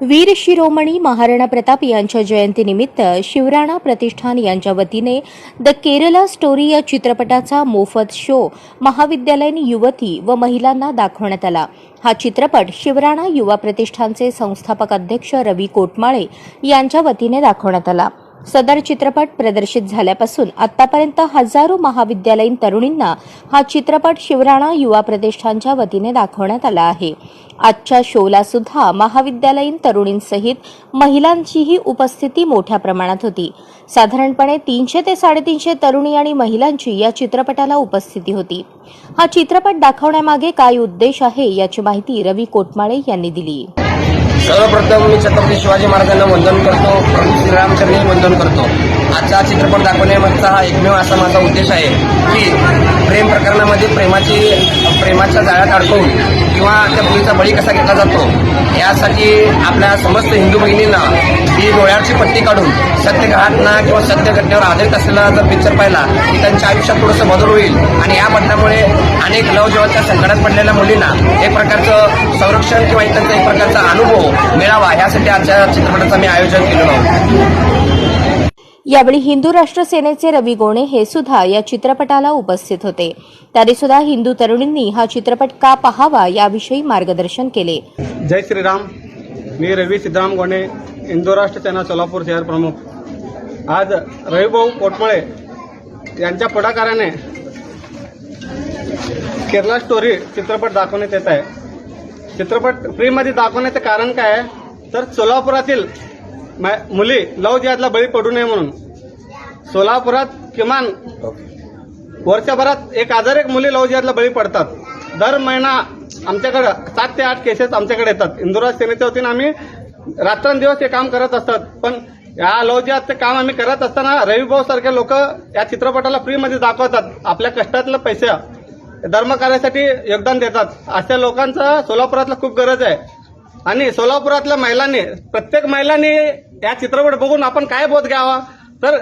वीर शिरोमणी महाराणा प्रताप यांच्या जयंतीनिमित्त शिवराणा प्रतिष्ठान यांच्या वतीने द केरला स्टोरी या चित्रपटाचा मोफत शो महाविद्यालयीन युवती व महिलांना दाखवण्यात आला. हा चित्रपट शिवराणा युवा प्रतिष्ठानचे संस्थापक अध्यक्ष रवी कोटमाळे यांच्या वतीने दाखवण्यात आला. सदर चित्रपट प्रदर्शित झाल्यापासून आतापर्यंत हजारो महाविद्यालयीन तरुणींना हा चित्रपट शिवराणा युवा प्रतिष्ठानच्या वतीने दाखवण्यात आला आहे. आजच्या शोला सुद्धा महाविद्यालयीन तरुणींसहित महिलांचीही उपस्थिती मोठ्या प्रमाणात होती. साधारणपणे तीनशे ते साडेतीनशे तरुणी आणि महिलांची या चित्रपटाला उपस्थिती होती. हा चित्रपट दाखवण्यामागे काय उद्देश आहे याची माहिती रवी कोटमाळे यांनी दिली. सर्वप्रथम मी छत्रपती शिवाजी महाराजांना वंदन करतो. प्रभू श्रीरामचंद्रही वंदन करतो. आजचा चित्रपट दाखवण्यामागचा हा एकमेव असा माझा उद्देश आहे की प्रेम प्रकरणामध्ये प्रेमाची प्रेमाच्या जाळ्यात अडकवून किंवा त्या मुलीचा बळी कसा घेतला जातो यासाठी आपल्या समस्त हिंदू बहिणींना ही डोळ्याची पट्टी काढून सत्य घटना किंवा सत्य घटनेवर आधारित असलेला जर पिक्चर पाहिला की त्यांच्या आयुष्यात थोडंसं बदल होईल. आणि या बदलामुळे अनेक लव संकटात पडलेल्या मुलींना एक प्रकारचं संरक्षण किंवा त्यांचा एक प्रकारचा अनुभव मिळावा यासाठी आजच्या चित्रपटाचं मी आयोजन केलेलं आहोत यावेळी हिंदू राष्ट्र सेनेचे रवी गोणे हे सुद्धा या चित्रपटाला उपस्थित होते. तरी सुद्धा हिंदू तरुणींनी हा चित्रपट का पाहावा याविषयी मार्गदर्शन केले. जय श्रीराम. मी रवी सिद्धराम गोणे हिंदू राष्ट्र सेना सोलापूर शहर प्रमुख. आज रविभाऊ कोटमळे यांच्या पुढाकाराने केरला स्टोरी चित्रपट दाखवण्यात येत आहे. चित्रपट फ्रीमध्ये दाखवण्याचं कारण काय आहे? तर सोलापुरातील मुली लव जिहादला बळी पडू नये म्हणून. सोलापुरात किमान वर्षभरात एक हजार एक मुली लव जिहादला बळी पडतात. दर महिना आमच्याकडं सात ते आठ केसेस आमच्याकडे येतात. इंदुराज सेनेच्या वतीनं आम्ही रात्रंदिवस हे काम करत असतात. पण या लव जिहादचं काम आम्ही करत असताना रविभाऊ सारखे लोक या चित्रपटाला फ्रीमध्ये दाखवतात. आपल्या कष्टातलं पैसे धर्मकार्यासाठी योगदान देतात. अशा लोकांचं सोलापुरातलं खूप गरज आहे. आणि सोलापुरातल्या महिलांनी प्रत्येक महिलांनी या चित्रपट बघून आपण काय बोध घ्यावा? तर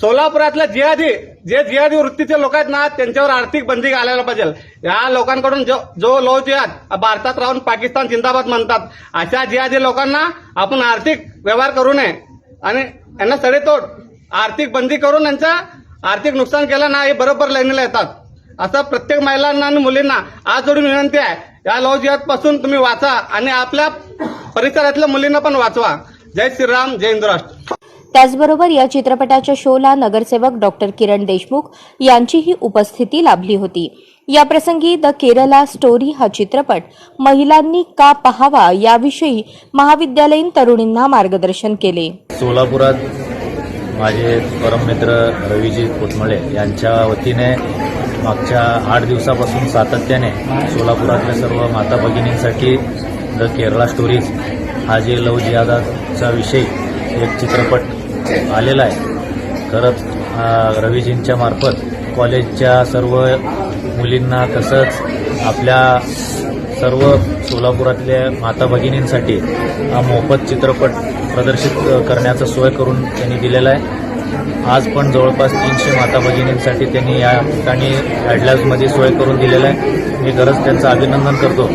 सोलापुरातल्या जिहादी जे जिहादी वृत्तीचे लोक आहेत ना त्यांच्यावर आर्थिक बंदी घालायला पाहिजे. या लोकांकडून जो जो लो जिहाद भारतात राहून पाकिस्तान जिंदाबाद म्हणतात. अशा जिहादी लोकांना आपण आर्थिक व्यवहार करू नये. आणि यांना सडेतोड आर्थिक बंदी करून यांचा आर्थिक नुकसान केलं ना हे बरोबर लाईनीला येतात. असं प्रत्येक महिलांना आणि मुलींना आज जोडून विनंती आहे. या लव जिहादपासून तुम्ही वाचा आणि आपल्या परिसरातल्या मुलींना पण वाचवा. जय श्रीराम जय हिंदू राष्ट्र. त्याचबरोबर या चित्रपटाच्या शोला नगरसेवक डॉक्टर किरण देशमुख यांचीही उपस्थिती लाभली होती. याप्रसंगी द केरला स्टोरी हा चित्रपट महिलांनी का पाहावा याविषयी महाविद्यालयीन तरुणींना मार्गदर्शन केले. सोलापुरात माझे परममित्र रवीजी कोटमळे यांच्या वतीने मागच्या आठ दिवसापासून सातत्याने सोलापुरातल्या सर्व माता भगिनींसाठी द केरळा स्टोरीज हा जे लव जिहादाचा विषय एक चित्रपट आलेला आहे. खरंच रवीजींच्या मार्फत कॉलेजच्या सर्व मुलींना तसंच आपल्या सर्व सोलापुरातल्या माता भगिनींसाठी हा मोफत चित्रपट प्रदर्शित करण्याचा सोय करून त्यांनी दिलेला आहे. आज पण जवळपास तीनशे माता भगिनींसाठी त्यांनी या ठिकाणी ॲडलाजमध्ये सोय करून दिलेला आहे. मी गरज त्यांचं अभिनंदन करतो.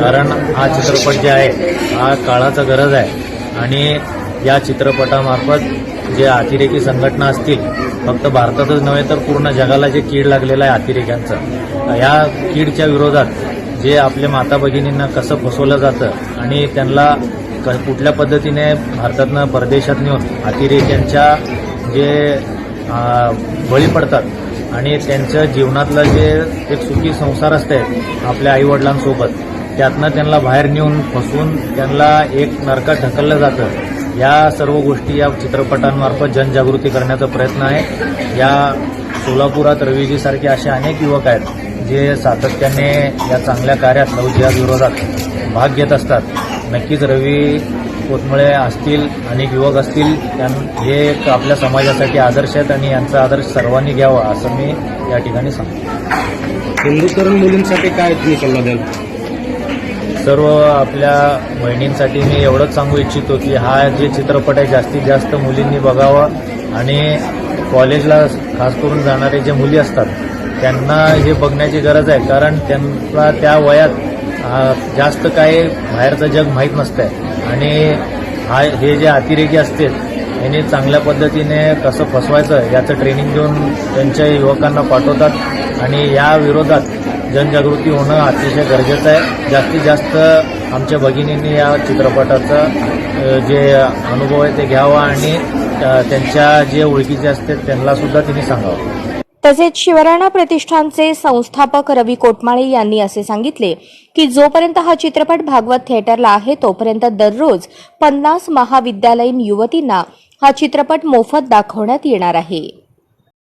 कारण हा चित्रपट जे आहे हा काळाचा गरज आहे. आणि या चित्रपटामार्फत जे अतिरेकी संघटना असतील फक्त भारतातच नव्हे तर पूर्ण जगाला जे कीड लागलेलं आहे अतिरेक्यांचं या कीडच्या विरोधात जे आपल्या माता भगिनींना कसं फसवलं जातं आणि त्यांना क- कुठल्या पद्धतीने भारतातनं परदेशात नेऊन अतिरेक्यांच्या जे बळी पडतात. आणि त्यांच्या जीवनातलं जे एक सुखी संसार असते आपल्या आईवडिलांसोबत त्यातनं त्यांना बाहेर नेऊन फसून त्यांना एक नरकात ढकललं जातं. या सर्व गोष्टी या चित्रपटांमार्फत जनजागृती करण्याचा प्रयत्न आहे. या सोलापुरात रवीजीसारखे असे अनेक युवक आहेत जे सातत्याने या चांगल्या कार्यात लवजिहाद विरोधात भाग घेत असतात. नक्कीच रवी कोतमळे असतील अनेक युवक असतील त्यां हे एक आपल्या समाजासाठी आदर्श आहेत आणि यांचा आदर्श सर्वांनी घ्यावा असं मी या ठिकाणी सांगतो. हिंदू तरुण मुलींसाठी काय तुम्ही सल्ला द्याल? सर्व आपल्या बहिणींसाठी मी एवढंच सांगू इच्छितो की हा जे चित्रपट आहे जास्तीत जास्त मुलींनी बघावा आणि कॉलेजला खास करून जाणारे जे मुली असतात त्यांना हे बघण्याची गरज आहे कारण त्यांना त्या वयात जास्त काय बाहेरचं जग माहीत नसतंय. आणि हा हे जे अतिरेकी असतील यांनी चांगल्या पद्धतीने कसं फसवायचं याचं ट्रेनिंग देऊन त्यांच्या युवकांना पाठवतात. आणि या विरोधात जनजागृती होणं अतिशय गरजेचं आहे. जास्तीत जास्त आमच्या भगिनींनी या चित्रपटाचा जे अनुभव आहे ते घ्यावा आणि त्यांच्या जे ओळखीचे असतात त्यांना सुद्धा तिने सांगावं. तसेच शिवराणा प्रतिष्ठानचे संस्थापक रवी कोटमाळे यांनी असे सांगितले की जोपर्यंत हा चित्रपट भागवत थिएटरला आहे तोपर्यंत दररोज पन्नास महाविद्यालयीन युवतींना हा चित्रपट मोफत दाखवण्यात येणार आहे.